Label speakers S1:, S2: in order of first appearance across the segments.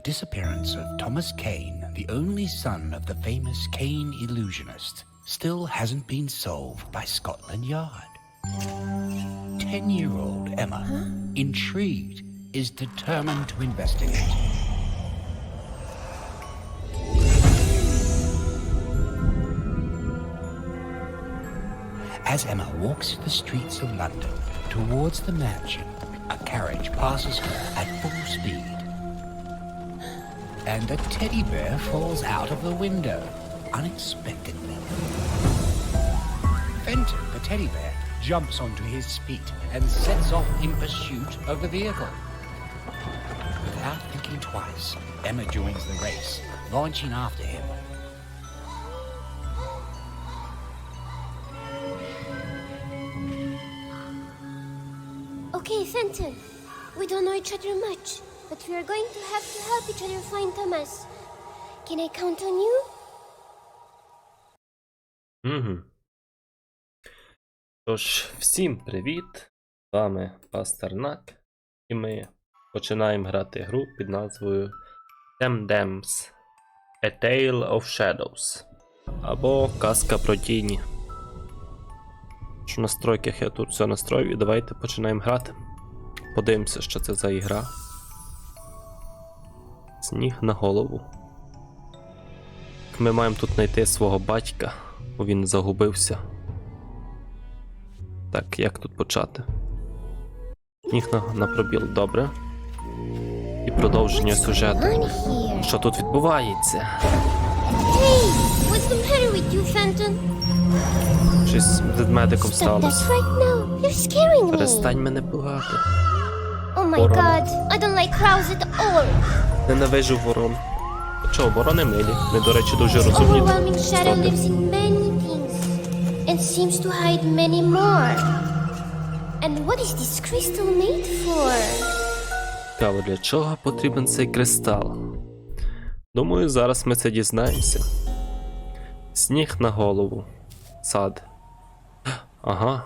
S1: the disappearance of Thomas Kane, the only son of the famous Kane illusionist, still hasn't been solved by Scotland Yard. Ten year old Emma, intrigued, is determined to investigate. As Emma walks the streets of London towards the mansion, a carriage passes her at full speed. And a teddy bear falls out of the window unexpectedly. Fenton, the teddy bear, jumps onto his feet and sets off in pursuit of the vehicle. Without thinking twice, Emma joins the race, launching after him.
S2: Okay, Fenton. We don't know each other much, but we are going to have to help each other find Thomas. Can I count on you?
S3: Угу. Тож, всім привіт! З вами Пастернак, і ми починаємо грати гру під назвою Tem Dems A Tale of Shadows. Або Казка про тіні. В настройках я тут все настроїв і давайте починаємо грати. Подивимося, що це за ігра. Сніг на голову. Ми маємо тут знайти свого батька, бо він загубився. Так, як тут почати? Сніг на, на пробіл, добре. І продовження сюжету. Що тут відбувається?
S2: Hey, what's the matter with you, Fenton?
S3: Щось з
S2: that
S3: сталося. Перестань мене пугати.
S2: My
S3: Ворона.
S2: god, I don't like crows at all.
S3: Ненавижу ворон. Чого, ворони милі? Ми, до речі, дуже розумні.
S2: Overwhelming shadow lives in many things and seems to hide many more. And what is this crystal made for?
S3: Цікаво, для чого потрібен цей кристал? Думаю, зараз ми це дізнаємося. Сніг на голову. Сад. Ага.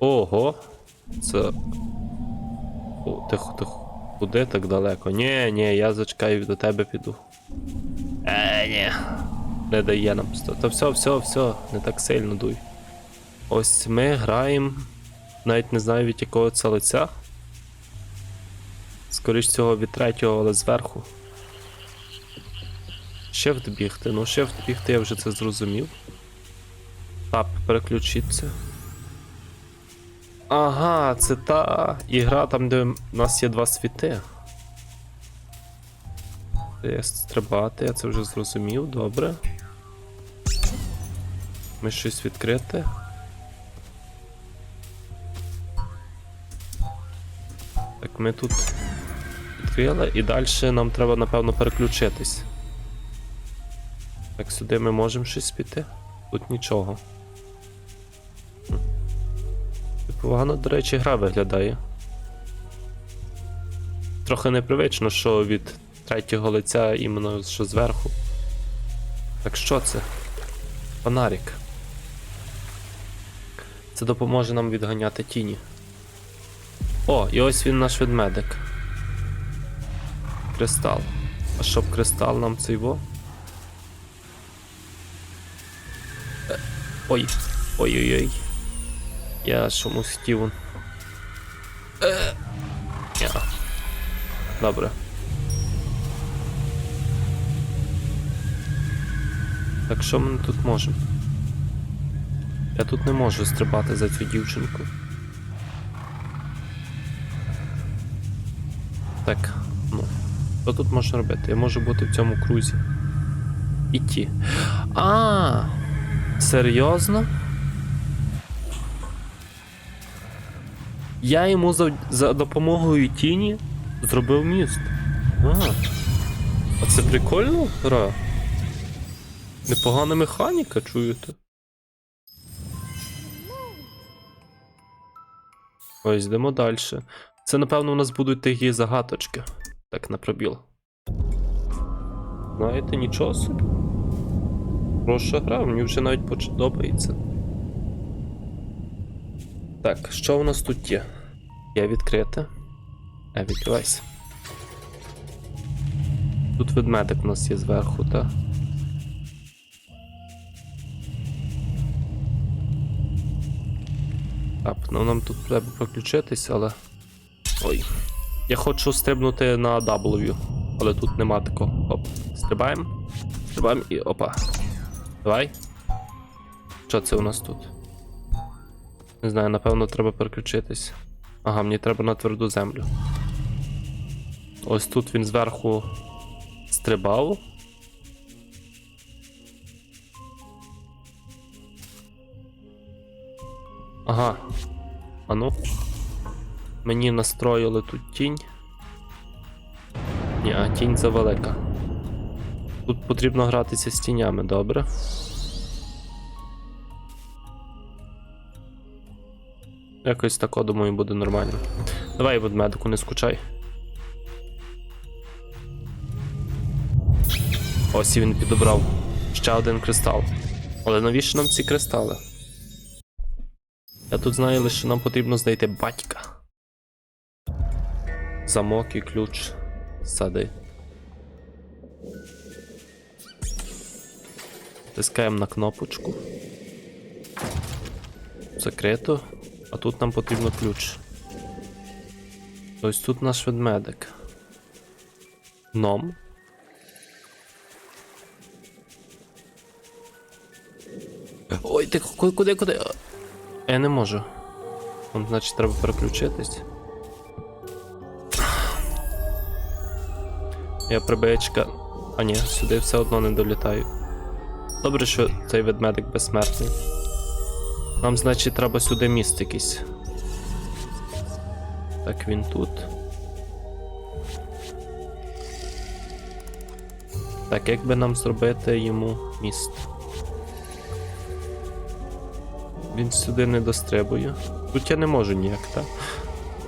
S3: Ого. Це. Тихо, тихо. Куди так далеко? Ні, ні, я зачекаю до тебе піду. Е, ні. Не дає нам. сто- Та все, все, все, не так сильно дуй. Ось ми граємо. Навіть не знаю від якого це лиця. Скоріш всього від третього, але зверху. Shift бігти. Ну, Shift бігти я вже це зрозумів. Тап, переключитися. Ага, це та ігра там, де в нас є два світи. Де стрибати, я це вже зрозумів, добре. Ми щось відкрите. Так, ми тут відкрили і далі нам треба, напевно, переключитись. Так, сюди ми можемо щось піти. Тут нічого. Погано, до речі, гра виглядає. Трохи непривично, що від третього лиця іменно що зверху. Так що це? Фонарик. Це допоможе нам відганяти тіні. О, і ось він наш ведмедик. Кристал. А щоб кристал нам цей во? Е, Ой. Ой-ой-ой. Я чомусь хотів. Е. Добре. Так що ми тут можемо? Я тут не можу стрибати за цю дівчинку. Так, ну. Що тут можна робити? Я можу бути в цьому крузі. Іти. А, серйозно? Я йому за, за допомогою тіні зробив міст. А. А це прикольно гра? Непогана механіка, чуєте? Ось йдемо далі. Це, напевно, у нас будуть такі загадочки. Так, на пробіл. Знаєте, нічого собі. Хороша гра, мені вже навіть подобається. Так, що у нас тут є? Є відкрите. А, відкривайся. Тут ведмедик у нас є зверху, так? Так, ну нам тут треба проключитись, але. Ой. Я хочу стрибнути на W, але тут нема такого. Оп. Стрибаємо. Стрибаємо і опа. Давай. Що це у нас тут? Не знаю, напевно, треба переключитись. Ага, мені треба на тверду землю. Ось тут він зверху стрибав. Ага. А ну. Мені настроїли тут тінь. Ні, а тінь завелика. Тут потрібно гратися з тінями, добре. Якось тако, думаю, буде нормально. Давай, ведмедику, не скучай. Ось і він підобрав ще один кристал. Але навіщо нам ці кристали? Я тут знаю лише, нам потрібно знайти батька. Замок і ключ. Сади. Тискаємо на кнопочку. Закрито. А тут нам потрібно ключ. Ось тут наш ведмедик. Ном. Ой, ти куди, куди? Я не можу. Вон, значить, треба переключитись. Я прибечка. А ні, сюди все одно не долітаю. Добре, що цей ведмедик безсмертний. Нам, значить, треба сюди міст якийсь. Так, він тут. Так, як би нам зробити йому міст? Він сюди не достребує. Тут я не можу ніяк, так?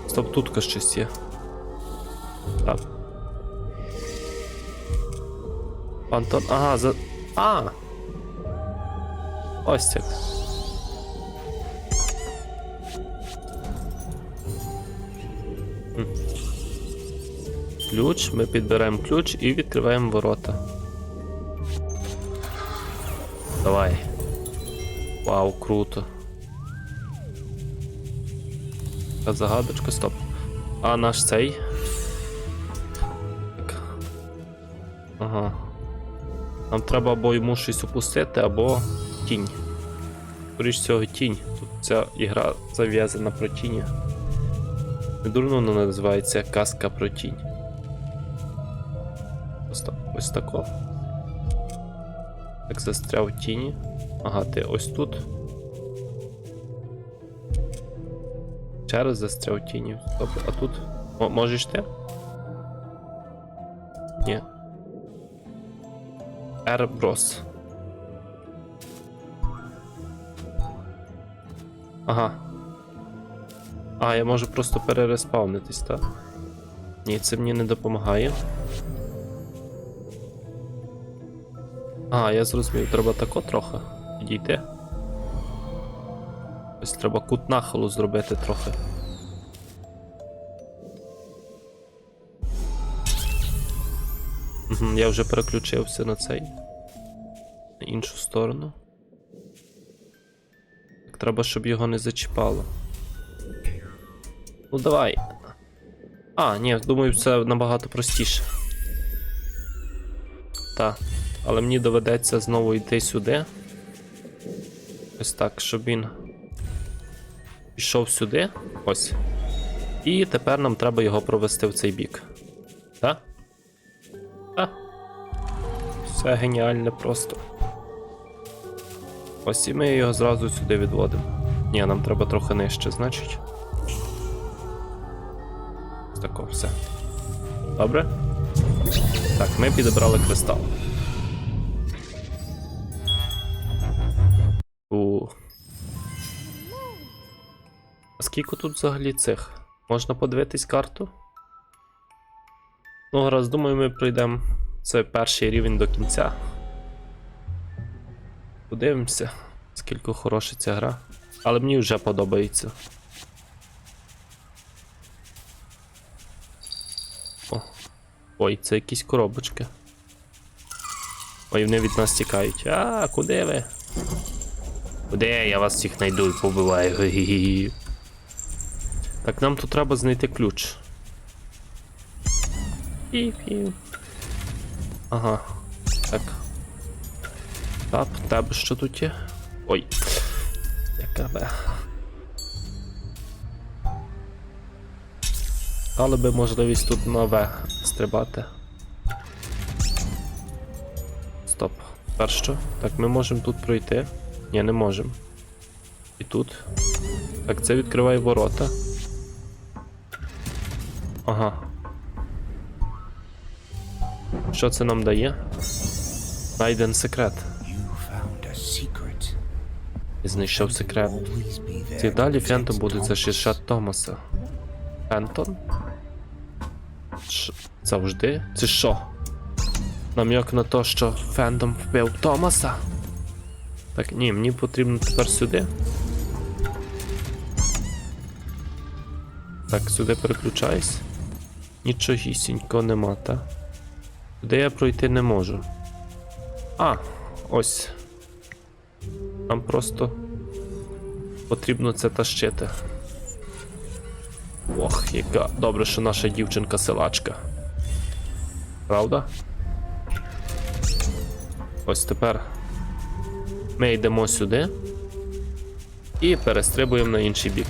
S3: Стоп, тут щось є. Так. Антон. Ага, за. А! Ось як. Ключ, ми підбираємо ключ і відкриваємо ворота. Давай. Вау, круто. Та загадочка, стоп. А наш цей. Ага. Нам треба або йому щось опустити, або тінь. Скоріш цього тінь. Тут ця ігра зав'язана про тіні. Не дурно вона називається казка про тінь. Ось тако. Так застряв в тіні. Ага, ти ось тут. Ще раз застряв в тіні. Стоп, а тут. О, можеш ти? Ні. Ерброс. Ага. А, я можу просто перереспавнитись, так? Ні, це мені не допомагає. А, я зрозумів, треба тако трохи підійти. Ось треба кут нахилу зробити трохи. Угу, я вже переключився на цей. На іншу сторону. Так треба, щоб його не зачіпало. Ну давай. А, ні, думаю, це набагато простіше. Так. Але мені доведеться знову йти сюди. Ось так, щоб він пішов сюди. Ось. І тепер нам треба його провести в цей бік. Так? Так. Все геніальне просто. Ось і ми його зразу сюди відводимо. Ні, нам треба трохи нижче, значить. Ось тако, все. Добре? Так, ми підібрали кристал. Скільки тут взагалі цих? Можна подивитись карту? Ну, гаразд, думаю, ми пройдемо. Це перший рівень до кінця. Подивимося, скільки хороша ця гра. Але мені вже подобається. О. Ой, це якісь коробочки. Ой, вони від нас тікають. А, куди ви? Куди? Я вас всіх знайду і побиваю. Так, нам тут треба знайти ключ. Пів-пів. Ага. Так. Так, в тебе що тут є? Ой. Яка бе. Дали би можливість тут на В стрибати. Стоп. Що? Так, ми можемо тут пройти. Ні, не можемо. І тут. Так, це відкриває ворота. Ага. Що це нам дає? Найден секрет. І знайшов секрет. Ці далі Фентон буде захищати Томаса. Фентон? Завжди? Це що? Нам'як на те, що Фентом вбив Томаса? Так, ні, мені потрібно тепер сюди. Так, сюди переключаюсь. Нічогісінько нема, та? Сюди я пройти не можу. А, ось. Нам просто потрібно це тащити. Ох, яка добре, що наша дівчинка силачка. Правда? Ось тепер ми йдемо сюди і перестрибуємо на інший бік.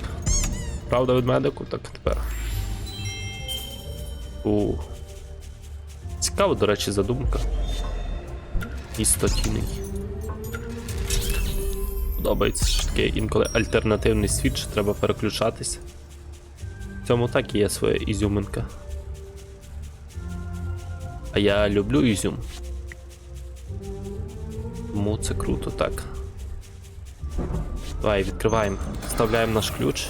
S3: Правда від медику? Так тепер. У. Цікава, до речі, задумка. Істотійний. Подобається що таке інколи альтернативний світ, що треба переключатися. В цьому так і є своя ізюминка. А я люблю ізюм. Тому це круто, так. Давай, відкриваємо. Вставляємо наш ключ.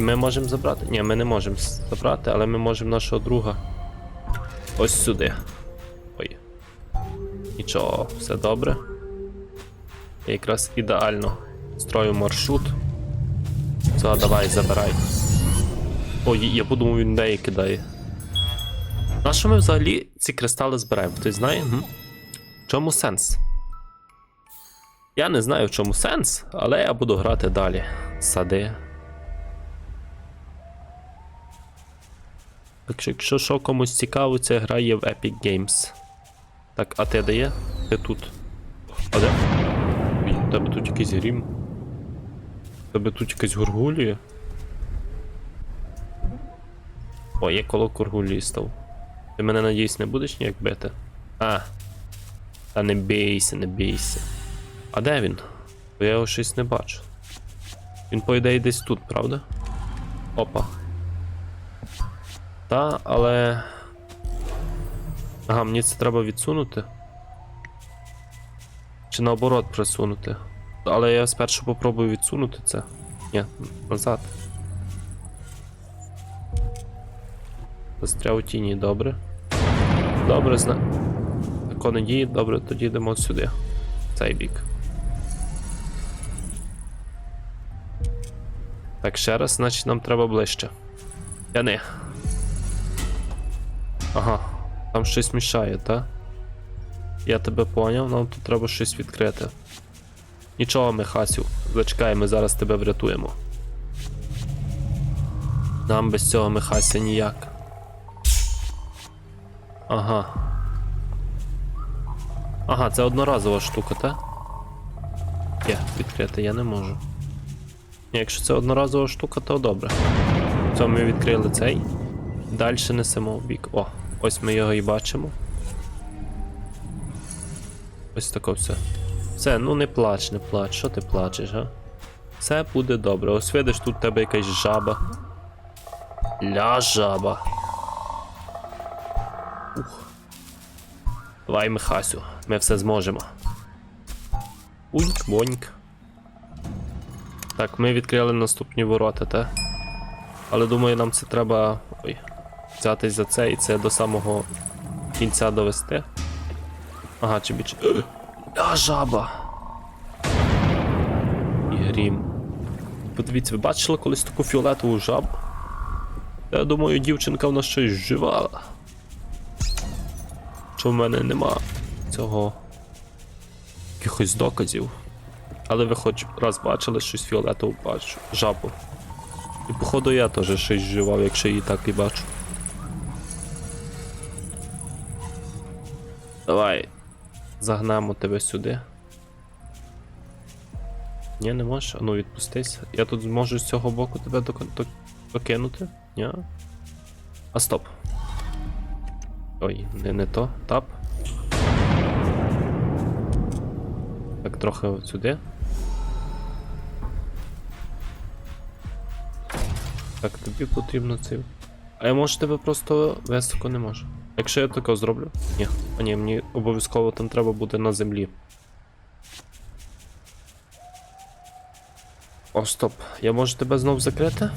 S3: І ми можемо забрати. Ні, ми не можемо забрати, але ми можемо нашого друга. Ось сюди. Ой. Нічого, все добре. Якраз ідеально строю маршрут. Все, давай, забирай. Ой, я подумав, він неї кидає. На що ми взагалі ці кристали збираємо? Хтось знає? М? В чому сенс? Я не знаю, в чому сенс, але я буду грати далі. Сади. Так що, якщо що комусь цікаво, ця гра є в Epic Games. Так, а ти де є? Ти тут. А де? В тебе тут якийсь грім. В тебе тут якась горгулія. О, я коло горгулії став. Ти мене надіюсь не будеш ніяк бити? А. Та не бійся, не бійся. А де він? Бо я його щось не бачу. Він по ідеї десь тут, правда? Опа. Та, але. Ага, мені це треба відсунути. Чи наоборот присунути. Але я спершу попробую відсунути це. Ні, назад. Застряв у тіні, добре. Добре, зна. Тако не діє, добре, тоді йдемо сюди. Цей бік. Так, ще раз, значить нам треба ближче. Тяни. Ага, там щось мішає, та? Я тебе поняв, нам тут треба щось відкрити. Нічого, Михасю, зачекай, ми зараз тебе врятуємо. Нам без цього Михася ніяк. Ага. Ага, це одноразова штука, та? Є, відкрити я не можу. Якщо це одноразова штука, то добре. Це ми відкрили цей. Далі несемо в бік. О, ось ми його і бачимо. Ось тако все. Все, ну не плач, не плач. Що ти плачеш, га? Все буде добре. Ось видиш, тут в тебе якась жаба. Ля жаба. Ух. Давай, Михасю, ми все зможемо. Уньк, моньк. Так, ми відкрили наступні ворота, та? Але думаю, нам це треба. Взятись за це і це до самого кінця довести. Ага, чи більше. А, жаба. І грім. Подивіться, ви бачили колись таку фіолетову жабу? Я думаю, дівчинка в нас щось вживала. Що в мене нема цього якихось доказів. Але ви хоч раз бачили щось фіолетову бачу, жабу. І походу я теж щось вживав, якщо її так і бачу. Давай. Загнемо тебе сюди. Ні, не можеш? А ну відпустись. Я тут зможу з цього боку тебе док- док- докинути? Ні? А стоп. Ой, не, не то. Тап. Так, трохи сюди. Так, тобі потрібно це. А я можу тебе просто високо не можу. Якщо я таке зроблю? Ні. А ні, мені обов'язково там треба буде на землі. О, стоп. Я можу тебе знов закрити?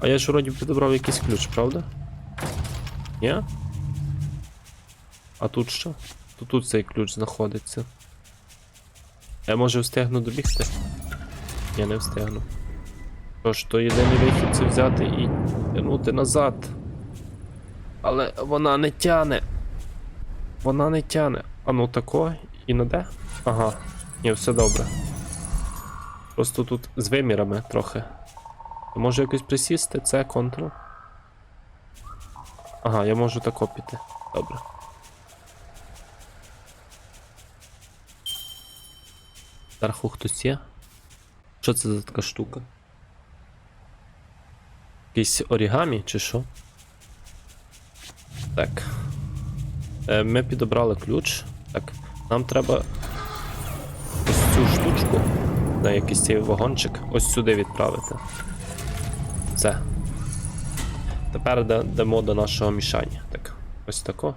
S3: А я ж вроді підібрав якийсь ключ, правда? Ні? А тут що? То тут цей ключ знаходиться. Я може встигну добігти? Я не встигну. Тож, то єдиний вихід це взяти і тягнути назад. Але вона не тяне. Вона не тяне. А ну тако, і на де? Ага. Ні, все добре. Просто тут з вимірами трохи. Можу якось присісти, це контрол. Ага, я можу тако піти. Добре. Зверху хтось є? Що це за така штука? Якийсь орігамі чи що? Так. Е, ми підобрали ключ. Так. Нам треба ось цю штучку, на якийсь цей вагончик, ось сюди відправити. Все. Тепер да- дамо до нашого мішання. Так, ось тако.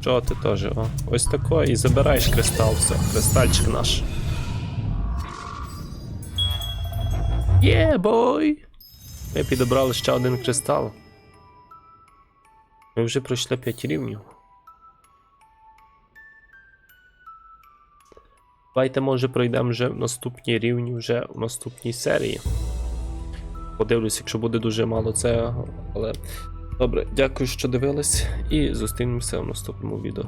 S3: Що ти теж? О, ось тако і забираєш кристал, все, кристальчик наш. Є, бой! Ми підобрали ще один кристал. Ми вже пройшли 5 рівнів. Давайте, може, пройдемо вже в наступні рівні, вже в наступній серії. Подивлюсь, якщо буде дуже мало цього, але. Добре, дякую, що дивились, і зустрінемося в наступному відео.